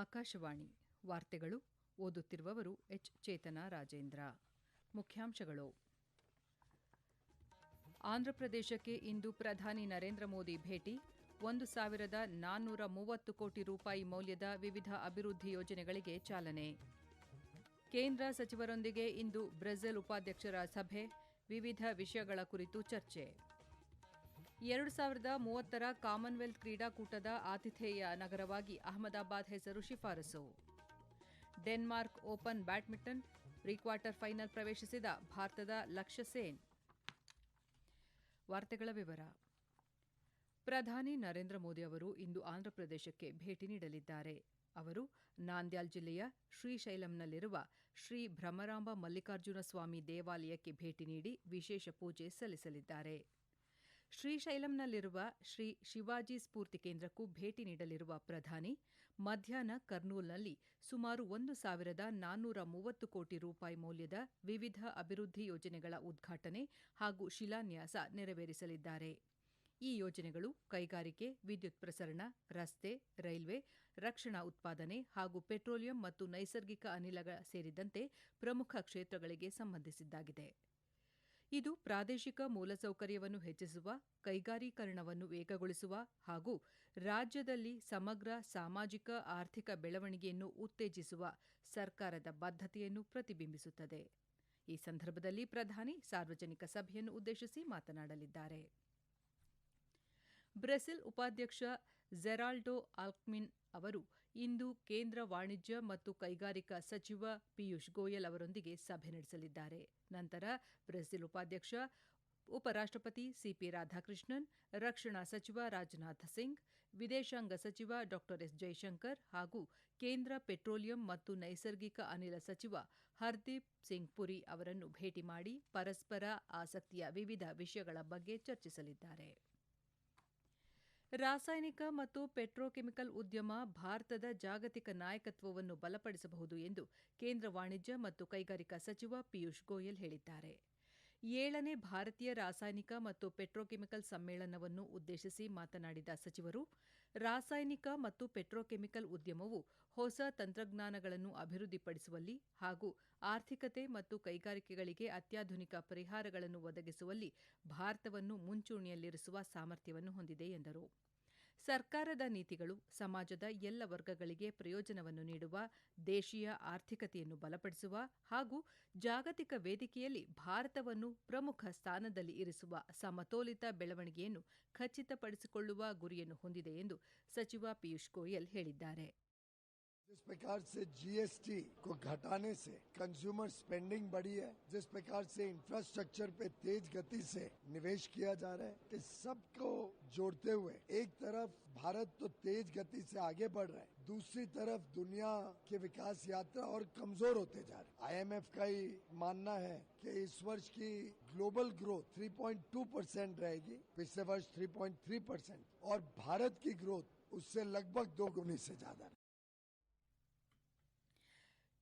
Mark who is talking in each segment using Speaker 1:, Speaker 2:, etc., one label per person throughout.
Speaker 1: ಆಕಾಶವಾಣಿ ವಾರ್ತೆಗಳು ಓದುತ್ತಿರುವವರು ಎಚ್. ಚೇತನ ರಾಜೇಂದ್ರ. ಮುಖ್ಯಾಂಶಗಳು. ಆಂಧ್ರಪ್ರದೇಶಕ್ಕೆ ಇಂದು ಪ್ರಧಾನಿ ನರೇಂದ್ರ ಮೋದಿ ಭೇಟಿ. ಒಂದು ಸಾವಿರದ ನಾನ್ನೂರ ಮೂವತ್ತು ಕೋಟಿ ರೂಪಾಯಿ ಮೌಲ್ಯದ ವಿವಿಧ ಅಭಿವೃದ್ಧಿ ಯೋಜನೆಗಳಿಗೆ ಚಾಲನೆ. ಕೇಂದ್ರ ಸಚಿವರೊಂದಿಗೆ ಇಂದು ಬ್ರೆಜಿಲ್ ಉಪಾಧ್ಯಕ್ಷರ ಸಭೆ. ವಿವಿಧ ವಿಷಯಗಳ ಕುರಿತು ಚರ್ಚೆ. ಎರಡು ಸಾವಿರದ ಮೂವತ್ತರ ಕಾಮನ್ವೆಲ್ತ್ ಕ್ರೀಡಾಕೂಟದ ಆತಿಥೇಯ ನಗರವಾಗಿ ಅಹಮದಾಬಾದ್ ಹೆಸರು ಶಿಫಾರಸು. Denmark open badminton pre quarter final ಪ್ರವೇಶಿಸಿದ ಭಾರತದ ಲಕ್ಷ್ಯ ಸೇನ್. ವಾರ್ತೆಗಳ ವಿವರ. ಪ್ರಧಾನಿ ನರೇಂದ್ರ ಮೋದಿ ಅವರು ಇಂದು ಆಂಧ್ರಪ್ರದೇಶಕ್ಕೆ ಭೇಟಿ ನೀಡಲಿದ್ದಾರೆ. ಅವರು ನಾಂದ್ಯಾಲ್ ಜಿಲ್ಲೆಯ ಶ್ರೀಶೈಲಂನಲ್ಲಿರುವ ಶ್ರೀ ಭ್ರಮರಾಂಬ ಮಲ್ಲಿಕಾರ್ಜುನ ಸ್ವಾಮಿ ದೇವಾಲಯಕ್ಕೆ ಭೇಟಿ ನೀಡಿ ವಿಶೇಷ ಪೂಜೆ ಸಲ್ಲಿಸಲಿದ್ದಾರೆ. ಶ್ರೀಶೈಲಂನಲ್ಲಿರುವ ಶ್ರೀ ಶಿವಾಜಿ ಸ್ಫೂರ್ತಿ ಕೇಂದ್ರಕ್ಕೂ ಭೇಟಿ ನೀಡಲಿರುವ ಪ್ರಧಾನಿ, ಮಧ್ಯಾಹ್ನ ಕರ್ನೂಲ್ನಲ್ಲಿ ಸುಮಾರು ಒಂದು ಸಾವಿರದ ನಾನ್ನೂರ ಮೂವತ್ತು ಕೋಟಿ ರೂಪಾಯಿ ಮೌಲ್ಯದ ವಿವಿಧ ಅಭಿವೃದ್ಧಿ ಯೋಜನೆಗಳ ಉದ್ಘಾಟನೆ ಹಾಗೂ ಶಿಲಾನ್ಯಾಸ ನೆರವೇರಿಸಲಿದ್ದಾರೆ. ಈ ಯೋಜನೆಗಳು ಕೈಗಾರಿಕೆ, ವಿದ್ಯುತ್ ಪ್ರಸರಣ, ರಸ್ತೆ, ರೈಲ್ವೆ, ರಕ್ಷಣಾ ಉತ್ಪಾದನೆ ಹಾಗೂ ಪೆಟ್ರೋಲಿಯಂ ಮತ್ತು ನೈಸರ್ಗಿಕ ಅನಿಲಗಳ ಸೇರಿದಂತೆ ಪ್ರಮುಖ ಕ್ಷೇತ್ರಗಳಿಗೆ ಸಂಬಂಧಿಸಿದ್ದಾಗಿದೆ. ಇದು ಪ್ರಾದೇಶಿಕ ಮೂಲಸೌಕರ್ಯವನ್ನು ಹೆಚ್ಚಿಸುವ, ಕೈಗಾರೀಕರಣವನ್ನು ವೇಗಗೊಳಿಸುವ ಹಾಗೂ ರಾಜ್ಯದಲ್ಲಿ ಸಮಗ್ರ ಸಾಮಾಜಿಕ ಆರ್ಥಿಕ ಬೆಳವಣಿಗೆಯನ್ನು ಉತ್ತೇಜಿಸುವ ಸರ್ಕಾರದ ಬದ್ಧತೆಯನ್ನು ಪ್ರತಿಬಿಂಬಿಸುತ್ತದೆ. ಈ ಸಂದರ್ಭದಲ್ಲಿ ಪ್ರಧಾನಿ ಸಾರ್ವಜನಿಕ ಸಭೆಯನ್ನು ಉದ್ದೇಶಿಸಿ ಮಾತನಾಡಲಿದ್ದಾರೆ. ಬ್ರೆಸಿಲ್ ಉಪಾಧ್ಯಕ್ಷ ಜೆರಾಲ್ಡೋ ಆಲ್ಕ್ಮಿನ್ ಅವರು ಇಂದು ಕೇಂದ್ರ ವಾಣಿಜ್ಯ ಮತ್ತು ಕೈಗಾರಿಕಾ ಸಚಿವ ಪಿಯೂಷ್ ಗೋಯಲ್ ಅವರೊಂದಿಗೆ ಸಭೆ ನಡೆಸಲಿದ್ದಾರೆ. ನಂತರ ಬ್ರೆಜಿಲ್ ಉಪಾಧ್ಯಕ್ಷ ಉಪರಾಷ್ಟಪತಿ ಸಿಪಿ ರಾಧಾಕೃಷ್ಣನ್, ರಕ್ಷಣಾ ಸಚಿವ ರಾಜನಾಥ್ ಸಿಂಗ್, ವಿದೇಶಾಂಗ ಸಚಿವ ಡಾ ಎಸ್ ಜೈಶಂಕರ್ ಹಾಗೂ ಕೇಂದ್ರ ಪೆಟ್ರೋಲಿಯಂ ಮತ್ತು ನೈಸರ್ಗಿಕ ಅನಿಲ ಸಚಿವ ಹರ್ದೀಪ್ ಸಿಂಗ್ ಪುರಿ ಅವರನ್ನು ಭೇಟಿ ಮಾಡಿ ಪರಸ್ಪರ ಆಸಕ್ತಿಯ ವಿವಿಧ ವಿಷಯಗಳ ಬಗ್ಗೆ ಚರ್ಚಿಸಲಿದ್ದಾರೆ. ರಾಸಾಯನಿಕ ಮತ್ತು ಪೆಟ್ರೋಕೆಮಿಕಲ್ ಉದ್ಯಮ ಭಾರತದ ಜಾಗತಿಕ ನಾಯಕತ್ವವನ್ನು ಬಲಪಡಿಸಬಹುದು ಎಂದು ಕೇಂದ್ರ ವಾಣಿಜ್ಯ ಮತ್ತು ಕೈಗಾರಿಕಾ ಸಚಿವ ಪಿಯೂಷ್ ಗೋಯಲ್ ಹೇಳಿದ್ದಾರೆ. ಏಳನೇ ಭಾರತೀಯ ರಾಸಾಯನಿಕ ಮತ್ತು ಪೆಟ್ರೋಕೆಮಿಕಲ್ ಸಮ್ಮೇಳನವನ್ನು ಉದ್ದೇಶಿಸಿ ಮಾತನಾಡಿದ ಸಚಿವರು, ರಾಸಾಯನಿಕ ಮತ್ತು ಪೆಟ್ರೋಕೆಮಿಕಲ್ ಉದ್ಯಮವು ಹೊಸ ತಂತ್ರಜ್ಞಾನಗಳನ್ನು ಅಭಿವೃದ್ಧಿಪಡಿಸುವಲ್ಲಿ ಹಾಗೂ ಆರ್ಥಿಕತೆ ಮತ್ತು ಕೈಗಾರಿಕೆಗಳಿಗೆ ಅತ್ಯಾಧುನಿಕ ಪರಿಹಾರಗಳನ್ನು ಒದಗಿಸುವಲ್ಲಿ ಭಾರತವನ್ನು ಮುಂಚೂಣಿಯಲ್ಲಿರಿಸುವ ಸಾಮರ್ಥ್ಯವನ್ನು ಹೊಂದಿದೆ ಎಂದರು. ಸರ್ಕಾರದ ನೀತಿಗಳು ಸಮಾಜದ ಎಲ್ಲ ವರ್ಗಗಳಿಗೆ ಪ್ರಯೋಜನವನ್ನು ನೀಡುವ, ದೇಶೀಯ ಆರ್ಥಿಕತೆಯನ್ನು ಬಲಪಡಿಸುವ ಹಾಗೂ ಜಾಗತಿಕ ವೇದಿಕೆಯಲ್ಲಿ ಭಾರತವನ್ನು ಪ್ರಮುಖ ಸ್ಥಾನದಲ್ಲಿ ಇರಿಸುವ ಸಮತೋಲಿತ ಬೆಳವಣಿಗೆಯನ್ನು ಖಚಿತಪಡಿಸಿಕೊಳ್ಳುವ ಗುರಿಯನ್ನು ಹೊಂದಿದೆ ಎಂದು ಸಚಿವ ಪಿಯೂಷ್ ಗೋಯಲ್ ಹೇಳಿದ್ದಾರೆ.
Speaker 2: जिस प्रकार से जीएसटी को घटाने से कंज्यूमर स्पेंडिंग बढ़ी है, जिस प्रकार से इंफ्रास्ट्रक्चर पे तेज गति से निवेश किया जा रहा है इस सबको जोड़ते हुए एक तरफ़ भारत तो तेज गति से आगे बढ़ रहा है, दूसरी तरफ़ दुनिया के विकास यात्रा और कमज़ोर होते जा रहे आईएमएफ का ही मानना है कि इस वर्ष की ग्लोबल ग्रोथ 3.2 परसेंट रहेगी, पिछले वर्ष 3.3 परसेंट और भारत की ग्रोथ उससे लगभग दो गुनी से ज़्यादा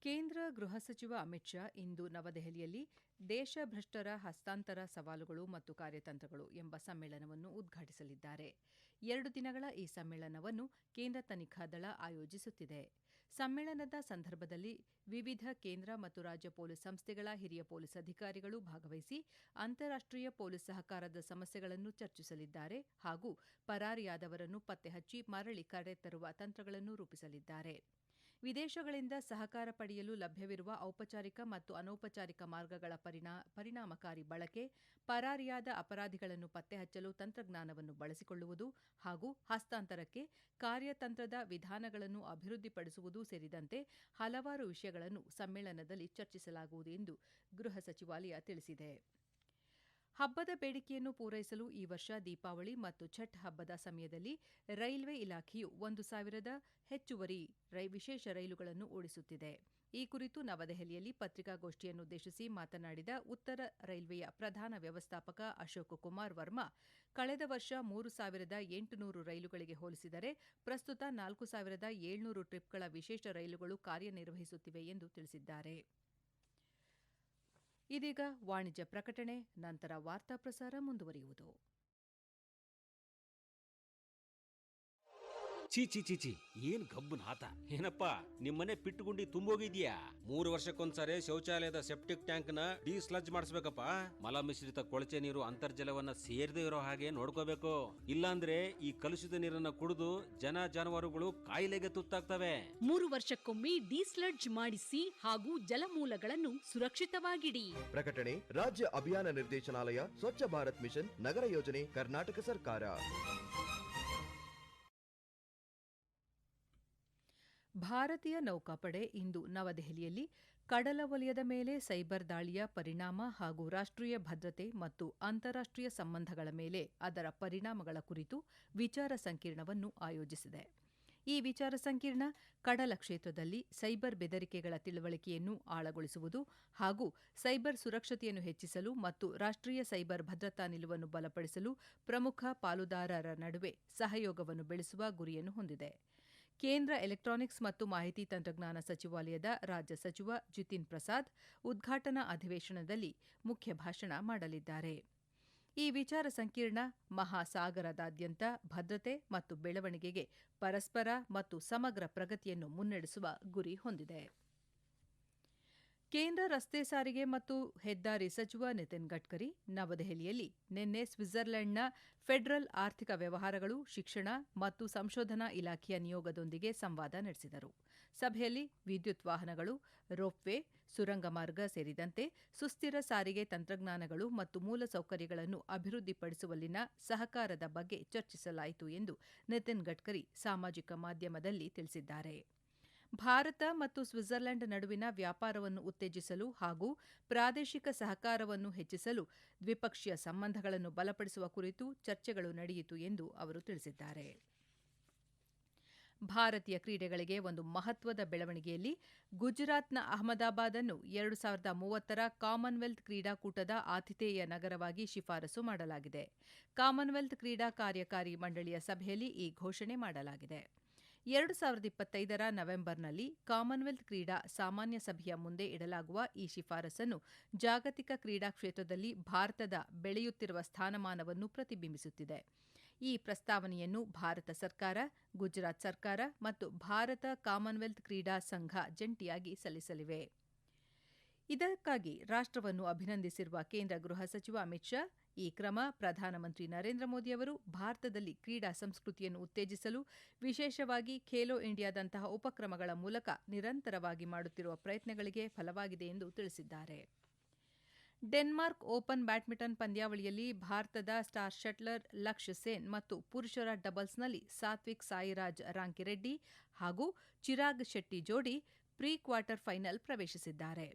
Speaker 1: ಕೇಂದ್ರ ಗೃಹ ಸಚಿವ ಅಮಿತ್ ಶಾ ಇಂದು ನವದೆಹಲಿಯಲ್ಲಿ ದೇಶಭ್ರಷ್ಟರ ಹಸ್ತಾಂತರ ಸವಾಲುಗಳು ಮತ್ತು ಕಾರ್ಯತಂತ್ರಗಳು ಎಂಬ ಸಮ್ಮೇಳನವನ್ನು ಉದ್ಘಾಟಿಸಲಿದ್ದಾರೆ. ಎರಡು ದಿನಗಳ ಈ ಸಮ್ಮೇಳನವನ್ನು ಕೇಂದ್ರ ತನಿಖಾ ದಳ ಆಯೋಜಿಸುತ್ತಿದೆ. ಸಮ್ಮೇಳನದ ಸಂದರ್ಭದಲ್ಲಿ ವಿವಿಧ ಕೇಂದ್ರ ಮತ್ತು ರಾಜ್ಯ ಪೊಲೀಸ್ ಸಂಸ್ಥೆಗಳ ಹಿರಿಯ ಪೊಲೀಸ್ ಅಧಿಕಾರಿಗಳು ಭಾಗವಹಿಸಿ ಅಂತಾರಾಷ್ಟೀಯ ಪೊಲೀಸ್ ಸಹಕಾರದ ಸಮಸ್ಯೆಗಳನ್ನು ಚರ್ಚಿಸಲಿದ್ದಾರೆ ಹಾಗೂ ಪರಾರಿಯಾದವರನ್ನು ಪತ್ತೆಹಚ್ಚಿ ಮರಳಿ ಕರೆತರುವ ತಂತ್ರಗಳನ್ನು ರೂಪಿಸಲಿದ್ದಾರೆ. ವಿದೇಶಗಳಿಂದ ಸಹಕಾರ ಪಡೆಯಲು ಲಭ್ಯವಿರುವ ಔಪಚಾರಿಕ ಮತ್ತು ಅನೌಪಚಾರಿಕ ಮಾರ್ಗಗಳ ಪರಿಣಾಮಕಾರಿ ಬಳಕೆ, ಪರಾರಿಯಾದ ಅಪರಾಧಿಗಳನ್ನು ಪತ್ತೆಹಚ್ಚಲು ತಂತ್ರಜ್ಞಾನವನ್ನು ಬಳಸಿಕೊಳ್ಳುವುದು ಹಾಗೂ ಹಸ್ತಾಂತರಕ್ಕೆ ಕಾರ್ಯತಂತ್ರದ ವಿಧಾನಗಳನ್ನು ಅಭಿವೃದ್ಧಿಪಡಿಸುವುದು ಸೇರಿದಂತೆ ಹಲವಾರು ವಿಷಯಗಳನ್ನು ಸಮ್ಮೇಳನದಲ್ಲಿ ಚರ್ಚಿಸಲಾಗುವುದು ಎಂದು ಗೃಹ ಸಚಿವಾಲಯ ತಿಳಿಸಿದೆ. ಹಬ್ಬದ ಬೇಡಿಕೆಯನ್ನು ಪೂರೈಸಲು ಈ ವರ್ಷ ದೀಪಾವಳಿ ಮತ್ತು ಛಟ್ ಹಬ್ಬದ ಸಮಯದಲ್ಲಿ ರೈಲ್ವೆ ಇಲಾಖೆಯು ಒಂದು ಸಾವಿರದ ಹೆಚ್ಚುವರಿ ವಿಶೇಷ ರೈಲುಗಳನ್ನು ಓಡಿಸುತ್ತಿದೆ. ಈ ಕುರಿತು ನವದೆಹಲಿಯಲ್ಲಿ ಪತ್ರಿಕಾಗೋಷ್ಠಿಯನ್ನುದ್ದೇಶಿಸಿ ಮಾತನಾಡಿದ ಉತ್ತರ ರೈಲ್ವೆಯ ಪ್ರಧಾನ ವ್ಯವಸ್ಥಾಪಕ ಅಶೋಕ್ ಕುಮಾರ್ ವರ್ಮಾ, ಕಳೆದ ವರ್ಷ ಮೂರು ಸಾವಿರದ ಎಂಟುನೂರು ರೈಲುಗಳಿಗೆ ಹೋಲಿಸಿದರೆ ಪ್ರಸ್ತುತ ನಾಲ್ಕು ಸಾವಿರದ ಏಳ್ನೂರು ಟ್ರಿಪ್ಗಳ ವಿಶೇಷ ರೈಲುಗಳು ಕಾರ್ಯನಿರ್ವಹಿಸುತ್ತಿವೆ ಎಂದು ತಿಳಿಸಿದ್ದಾರೆ. ಇದೀಗ ವಾಣಿಜ್ಯ ಪ್ರಕಟಣೆ ನಂತರ ವಾರ್ತಾ ಪ್ರಸಾರ ಮುಂದುವರಿಯುವುದು.
Speaker 3: ಚೀ ಚಿ ಚಿ ಚಿ ಏನ್ ಗಬ್ಬನ್ ಆತ? ಏನಪ್ಪ ನಿಮ್ಮನೆ ಪಿಟ್ಟುಗುಂಡಿ ತುಂಬೋಗಿದ್ಯಾ? ಮೂರು ವರ್ಷಕ್ಕೊಂದ್ಸಾರಿ ಶೌಚಾಲಯದ ಸೆಪ್ಟಿಕ್ ಟ್ಯಾಂಕ್ನ ಡಿಸ್ಲಜ್ ಮಾಡಿಸ್ಬೇಕಪ್ಪ. ಮಲ ಮಿಶ್ರಿತ ಕೊಳಚೆ ನೀರು ಅಂತರ್ಜಲವನ್ನ ಸೇರದೆ ಇರೋ ಹಾಗೆ ನೋಡ್ಕೋಬೇಕು. ಇಲ್ಲಾಂದ್ರೆ ಈ ಕಲುಷಿತ ನೀರನ್ನ ಕುಡಿದು ಜನ ಜಾನುವಾರುಗಳು ಕಾಯಿಲೆಗೆ ತುತ್ತಾಗ್ತವೆ.
Speaker 4: ಮೂರು ವರ್ಷಕ್ಕೊಮ್ಮೆ ಡಿಸ್ಲಡ್ಜ್ ಮಾಡಿಸಿ ಹಾಗೂ ಜಲಮೂಲಗಳನ್ನು ಸುರಕ್ಷಿತವಾಗಿಡಿ.
Speaker 5: ಪ್ರಕಟಣೆ ರಾಜ್ಯ ಅಭಿಯಾನ ನಿರ್ದೇಶನಾಲಯ ಸ್ವಚ್ಛ ಭಾರತ್ ಮಿಷನ್ ನಗರ ಯೋಜನೆ ಕರ್ನಾಟಕ ಸರ್ಕಾರ.
Speaker 1: ಭಾರತೀಯ ನೌಕಾಪಡೆ ಇಂದು ನವದೆಹಲಿಯಲ್ಲಿ ಕಡಲ ವಲಯದ ಮೇಲೆ ಸೈಬರ್ ದಾಳಿಯ ಪರಿಣಾಮ ಹಾಗೂ ರಾಷ್ಟ್ರೀಯ ಭದ್ರತೆ ಮತ್ತು ಅಂತಾರಾಷ್ಟ್ರೀಯ ಸಂಬಂಧಗಳ ಮೇಲೆ ಅದರ ಪರಿಣಾಮಗಳ ಕುರಿತು ವಿಚಾರ ಸಂಕಿರಣವನ್ನು ಆಯೋಜಿಸಿದೆ. ಈ ವಿಚಾರ ಸಂಕಿರಣ ಕಡಲ ಕ್ಷೇತ್ರದಲ್ಲಿ ಸೈಬರ್ ಬೆದರಿಕೆಗಳ ತಿಳುವಳಿಕೆಯನ್ನು ಆಳಗೊಳಿಸುವುದು ಹಾಗೂ ಸೈಬರ್ ಸುರಕ್ಷತೆಯನ್ನು ಹೆಚ್ಚಿಸಲು ಮತ್ತು ರಾಷ್ಟ್ರೀಯ ಸೈಬರ್ ಭದ್ರತಾ ನಿಲುವನ್ನು ಬಲಪಡಿಸಲು ಪ್ರಮುಖ ಪಾಲುದಾರರ ನಡುವೆ ಸಹಯೋಗವನ್ನು ಬೆಳೆಸುವ ಗುರಿಯನ್ನು ಹೊಂದಿದೆ. ಕೇಂದ್ರ ಎಲೆಕ್ಟ್ರಾನಿಕ್ಸ್ ಮತ್ತು ಮಾಹಿತಿ ತಂತ್ರಜ್ಞಾನ ಸಚಿವಾಲಯದ ರಾಜ್ಯ ಸಚಿವ ಜಿತಿನ್ ಪ್ರಸಾದ್ ಉದ್ಘಾಟನಾ ಅಧಿವೇಶನದಲ್ಲಿ ಮುಖ್ಯ ಭಾಷಣ ಮಾಡಲಿದ್ದಾರೆ. ಈ ವಿಚಾರ ಸಂಕಿರಣ, ಮಹಾಸಾಗರದಾದ್ಯಂತ ಭದ್ರತೆ ಮತ್ತು ಬೆಳವಣಿಗೆಗೆ ಪರಸ್ಪರ ಮತ್ತು ಸಮಗ್ರ ಪ್ರಗತಿಯನ್ನು ಮುನ್ನಡೆಸುವ ಗುರಿ ಹೊಂದಿದೆ. ಕೇಂದ್ರ ರಸ್ತೆ ಸಾರಿಗೆ ಮತ್ತು ಹೆದ್ದಾರಿ ಸಚಿವ ನಿತಿನ್ ಗಡ್ಕರಿ ನವದೆಹಲಿಯಲ್ಲಿ ನಿನ್ನೆ ಸ್ವಿಟ್ಜರ್ಲೆಂಡ್ನ ಫೆಡರಲ್ ಆರ್ಥಿಕ ವ್ಯವಹಾರಗಳು, ಶಿಕ್ಷಣ ಮತ್ತು ಸಂಶೋಧನಾ ಇಲಾಖೆಯ ನಿಯೋಗದೊಂದಿಗೆ ಸಂವಾದ ನಡೆಸಿದರು. ಸಭೆಯಲ್ಲಿ ವಿದ್ಯುತ್ ವಾಹನಗಳು, ರೋಪ್ವೇ, ಸುರಂಗ ಮಾರ್ಗ ಸೇರಿದಂತೆ ಸುಸ್ಥಿರ ಸಾರಿಗೆ ತಂತ್ರಜ್ಞಾನಗಳು ಮತ್ತು ಮೂಲಸೌಕರ್ಯಗಳನ್ನು ಅಭಿವೃದ್ಧಿಪಡಿಸುವಲ್ಲಿನ ಸಹಕಾರದ ಬಗ್ಗೆ ಚರ್ಚಿಸಲಾಯಿತು ಎಂದು ನಿತಿನ್ ಗಡ್ಕರಿ ಸಾಮಾಜಿಕ ಮಾಧ್ಯಮದಲ್ಲಿ ತಿಳಿಸಿದ್ದಾರೆ. ಭಾರತ ಮತ್ತು ಸ್ವಿಟ್ಜರ್ಲೆಂಡ್ ನಡುವಿನ ವ್ಯಾಪಾರವನ್ನು ಉತ್ತೇಜಿಸಲು ಹಾಗೂ ಪ್ರಾದೇಶಿಕ ಸಹಕಾರವನ್ನು ಹೆಚ್ಚಿಸಲು ದ್ವಿಪಕ್ಷೀಯ ಸಂಬಂಧಗಳನ್ನು ಬಲಪಡಿಸುವ ಕುರಿತು ಚರ್ಚೆಗಳು ನಡೆಯಿತು ಎಂದು ಅವರು ತಿಳಿಸಿದ್ದಾರೆ. ಭಾರತೀಯ ಕ್ರೀಡೆಗಳಿಗೆ ಒಂದು ಮಹತ್ವದ ಬೆಳವಣಿಗೆಯಲ್ಲಿ ಗುಜರಾತ್ನ ಅಹಮದಾಬಾದ್ ಅನ್ನು ಎರಡು ಸಾವಿರದ ಮೂವತ್ತರ ಕಾಮನ್ವೆಲ್ತ್ ಕ್ರೀಡಾಕೂಟದ ಆತಿಥೇಯ ನಗರವಾಗಿ ಶಿಫಾರಸು ಮಾಡಲಾಗಿದೆ. ಕಾಮನ್ವೆಲ್ತ್ ಕ್ರೀಡಾ ಕಾರ್ಯಕಾರಿ ಮಂಡಳಿಯ ಸಭೆಯಲ್ಲಿ ಈ ಘೋಷಣೆ ಮಾಡಲಾಗಿದೆ. ಎರಡು ಸಾವಿರದ ಇಪ್ಪತ್ತೈದರ ನವೆಂಬರ್ನಲ್ಲಿ ಕಾಮನ್ವೆಲ್ತ್ ಕ್ರೀಡಾ ಸಾಮಾನ್ಯ ಸಭೆಯ ಮುಂದೆ ಇಡಲಾಗುವ ಈ ಶಿಫಾರಸನ್ನು ಜಾಗತಿಕ ಕ್ರೀಡಾ ಕ್ಷೇತ್ರದಲ್ಲಿ ಭಾರತದ ಬೆಳೆಯುತ್ತಿರುವ ಸ್ಥಾನಮಾನವನ್ನು ಪ್ರತಿಬಿಂಬಿಸುತ್ತಿದೆ. ಈ ಪ್ರಸ್ತಾವನೆಯನ್ನು ಭಾರತ ಸರ್ಕಾರ, ಗುಜರಾತ್ ಸರ್ಕಾರ ಮತ್ತು ಭಾರತ ಕಾಮನ್ವೆಲ್ತ್ ಕ್ರೀಡಾ ಸಂಘ ಜಂಟಿಯಾಗಿ ಸಲ್ಲಿಸಲಿವೆ. ಇದಕ್ಕಾಗಿ ರಾಷ್ಟ್ರವನ್ನು ಅಭಿನಂದಿಸಿರುವ ಕೇಂದ್ರ ಗೃಹ ಸಚಿವ ಅಮಿತ್ ಶಾ ಈ ಕ್ರಮ ಪ್ರಧಾನಮಂತ್ರಿ ನರೇಂದ್ರ ಮೋದಿ ಅವರು ಭಾರತದಲ್ಲಿ ಕ್ರೀಡಾ ಸಂಸ್ಕೃತಿಯನ್ನು ಉತ್ತೇಜಿಸಲು, ವಿಶೇಷವಾಗಿ ಖೇಲೋ ಇಂಡಿಯಾದಂತಹ ಉಪಕ್ರಮಗಳ ಮೂಲಕ ನಿರಂತರವಾಗಿ ಮಾಡುತ್ತಿರುವ ಪ್ರಯತ್ನಗಳಿಗೆ ಫಲವಾಗಿದೆ ಎಂದು ತಿಳಿಸಿದ್ದಾರೆ. ಡೆನ್ಮಾರ್ಕ್ ಓಪನ್ ಬ್ಯಾಡ್ಮಿಂಟನ್ ಪಂದ್ಯಾವಳಿಯಲ್ಲಿ ಭಾರತದ ಸ್ಟಾರ್ ಶಟ್ಲರ್ ಲಕ್ಷ್ಯ ಸೇನ್ ಮತ್ತು ಪುರುಷರ ಡಬಲ್ಸ್ನಲ್ಲಿ ಸಾತ್ವಿಕ್ ಸಾಯಿರಾಜ್ ರಾಂಕಿರೆಡ್ಡಿ ಹಾಗೂ ಚಿರಾಗ್ ಶೆಟ್ಟಿ ಜೋಡಿ ಪ್ರೀ ಕ್ವಾರ್ಟರ್ ಫೈನಲ್ ಪ್ರವೇಶಿಸಿದ್ದಾರೆ.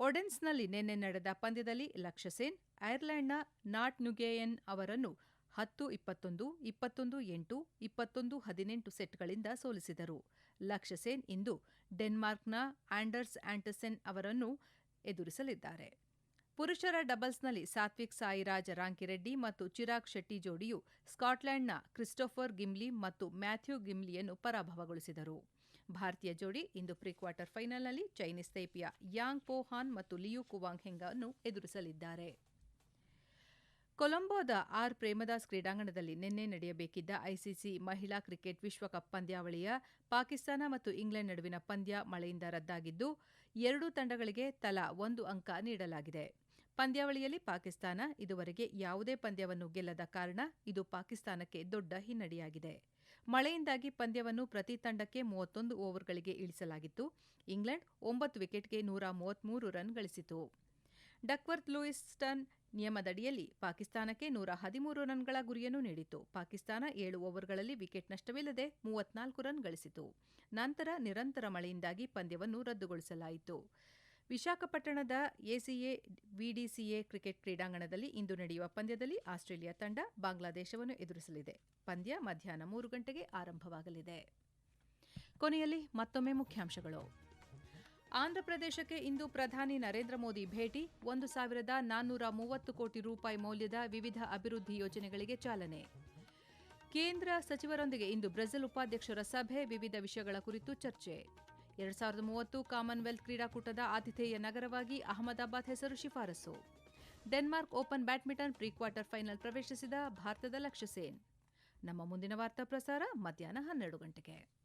Speaker 1: ಒಡೆನ್ಸ್ನಲ್ಲಿ ನಿನ್ನೆ ನಡೆದ ಪಂದ್ಯದಲ್ಲಿ ಲಕ್ಷ್ಯಸೇನ್ ಐರ್ಲೆಂಡ್ನ ನಾಟ್ ನುಗೇಯನ್ ಅವರನ್ನು ಹತ್ತು, ಇಪ್ಪತ್ತೊಂದು ಇಪ್ಪತ್ತೊಂದು, ಎಂಟು, ಇಪ್ಪತ್ತೊಂದು, ಹದಿನೆಂಟು ಸೆಟ್ಗಳಿಂದ ಸೋಲಿಸಿದರು. ಲಕ್ಷ್ಯಸೇನ್ ಇಂದು ಡೆನ್ಮಾರ್ಕ್ನ ಆಂಡರ್ಸ್ ಆಂಟಸೆನ್ ಅವರನ್ನು ಎದುರಿಸಲಿದ್ದಾರೆ. ಪುರುಷರ ಡಬಲ್ಸ್ನಲ್ಲಿ ಸಾತ್ವಿಕ್ ಸಾಯಿರಾಜ್ ರಾಂಕಿರೆಡ್ಡಿ ಮತ್ತು ಚಿರಾಗ್ ಶೆಟ್ಟಿ ಜೋಡಿಯು ಸ್ಕಾಟ್ಲೆಂಡ್ನ ಕ್ರಿಸ್ಟೋಫರ್ ಗಿಮ್ಲಿ ಮತ್ತು ಮ್ಯಾಥ್ಯೂ ಗಿಮ್ಲಿಯನ್ನು ಪರಾಭವಗೊಳಿಸಿದರು. ಭಾರತೀಯ ಜೋಡಿ ಇಂದು ಪ್ರೀ ಕ್ವಾರ್ಟರ್ ಫೈನಲ್ನಲ್ಲಿ ಚೈನೀಸ್ ತೈಪಿಯ ಯಾಂಗ್ ಪೋಹಾನ್ ಮತ್ತು ಲಿಯು ಕುವಾಂಗ್ ಹೆಂಗ್ ಅನ್ನು ಎದುರಿಸಲಿದ್ದಾರೆ. ಕೊಲಂಬೋದ ಆರ್ ಪ್ರೇಮದಾಸ್ ಕ್ರೀಡಾಂಗಣದಲ್ಲಿ ನಿನ್ನೆ ನಡೆಯಬೇಕಿದ್ದ ಐಸಿಸಿ ಮಹಿಳಾ ಕ್ರಿಕೆಟ್ ವಿಶ್ವಕಪ್ ಪಂದ್ಯಾವಳಿಯ ಪಾಕಿಸ್ತಾನ ಮತ್ತು ಇಂಗ್ಲೆಂಡ್ ನಡುವಿನ ಪಂದ್ಯ ಮಳೆಯಿಂದ ರದ್ದಾಗಿದ್ದು, ಎರಡೂ ತಂಡಗಳಿಗೆ ತಲಾ ಒಂದು ಅಂಕ ನೀಡಲಾಗಿದೆ. ಪಂದ್ಯಾವಳಿಯಲ್ಲಿ ಪಾಕಿಸ್ತಾನ ಇದುವರೆಗೆ ಯಾವುದೇ ಪಂದ್ಯವನ್ನು ಗೆಲ್ಲದ ಕಾರಣ ಇದು ಪಾಕಿಸ್ತಾನಕ್ಕೆ ದೊಡ್ಡ ಹಿನ್ನಡೆಯಾಗಿದೆ. ಮಳೆಯಿಂದಾಗಿ ಪಂದ್ಯವನ್ನು ಪ್ರತಿ ತಂಡಕ್ಕೆ ಮೂವತ್ತೊಂದು ಓವರ್ಗಳಿಗೆ ಇಳಿಸಲಾಗಿತ್ತು. ಇಂಗ್ಲೆಂಡ್ ಒಂಬತ್ತು ವಿಕೆಟ್ಗೆ ನೂರ ಮೂವತ್ಮೂರು ರನ್ ಗಳಿಸಿತು. ಡಕ್ವರ್ತ್ ಲೂಯಿಸ್ಟನ್ ನಿಯಮದಡಿಯಲ್ಲಿ ಪಾಕಿಸ್ತಾನಕ್ಕೆ ನೂರ ಹದಿಮೂರು ರನ್ಗಳ ಗುರಿಯನ್ನು ನೀಡಿತು ಪಾಕಿಸ್ತಾನ ಏಳು ಓವರ್ಗಳಲ್ಲಿ ವಿಕೆಟ್ ನಷ್ಟವಿಲ್ಲದೆ ಮೂವತ್ನಾಲ್ಕು ರನ್ ಗಳಿಸಿತು. ನಂತರ ನಿರಂತರ ಮಳೆಯಿಂದಾಗಿ ಪಂದ್ಯವನ್ನು ರದ್ದುಗೊಳಿಸಲಾಯಿತು. ವಿಶಾಖಪಟ್ಟಣದ ಎಸಿಎ, ವಿಡಿಸಿಎ ಕ್ರಿಕೆಟ್ ಕ್ರೀಡಾಂಗಣದಲ್ಲಿ ಇಂದು ನಡೆಯುವ ಪಂದ್ಯದಲ್ಲಿ ಆಸ್ಟ್ರೇಲಿಯಾ ತಂಡ ಬಾಂಗ್ಲಾದೇಶವನ್ನು ಎದುರಿಸಲಿದೆ. ಪಂದ್ಯ ಮಧ್ಯಾಹ್ನ ಮೂರು ಗಂಟೆಗೆ ಆರಂಭವಾಗಲಿದೆ. ಕೊನೆಯಲ್ಲಿ ಮತ್ತೊಮ್ಮೆ ಮುಖ್ಯಾಂಶಗಳು. ಆಂಧ್ರಪ್ರದೇಶಕ್ಕೆ ಇಂದು ಪ್ರಧಾನಿ ನರೇಂದ್ರ ಮೋದಿ ಭೇಟಿ, ಒಂದು ಸಾವಿರದ ನಾನ್ನೂರ ಮೂವತ್ತು ಕೋಟಿ ರೂಪಾಯಿ ಮೌಲ್ಯದ ವಿವಿಧ ಅಭಿವೃದ್ಧಿ ಯೋಜನೆಗಳಿಗೆ ಚಾಲನೆ. ಕೇಂದ್ರ ಸಚಿವರೊಂದಿಗೆ ಇಂದು ಬ್ರೆಜಿಲ್ ಉಪಾಧ್ಯಕ್ಷರ ಸಭೆ, ವಿವಿಧ ವಿಷಯಗಳ ಕುರಿತು ಚರ್ಚೆ. ಎರಡ್ ಸಾವಿರದ ಮೂವತ್ತು ಕಾಮನ್ವೆಲ್ತ್ ಕ್ರೀಡಾಕೂಟದ ಆತಿಥೇಯ ನಗರವಾಗಿ ಅಹಮದಾಬಾದ್ ಹೆಸರು ಶಿಫಾರಸು. Denmark open badminton pre quarter final ಪ್ರವೇಶಿಸಿದ ಭಾರತದ ಲಕ್ಷ್ಯಸೇನ್. ನಮ್ಮ ಮುಂದಿನ ವಾರ್ತಾ ಪ್ರಸಾರ ಮಧ್ಯಾಹ್ನ ಹನ್ನೆರಡು ಗಂಟೆಗೆ.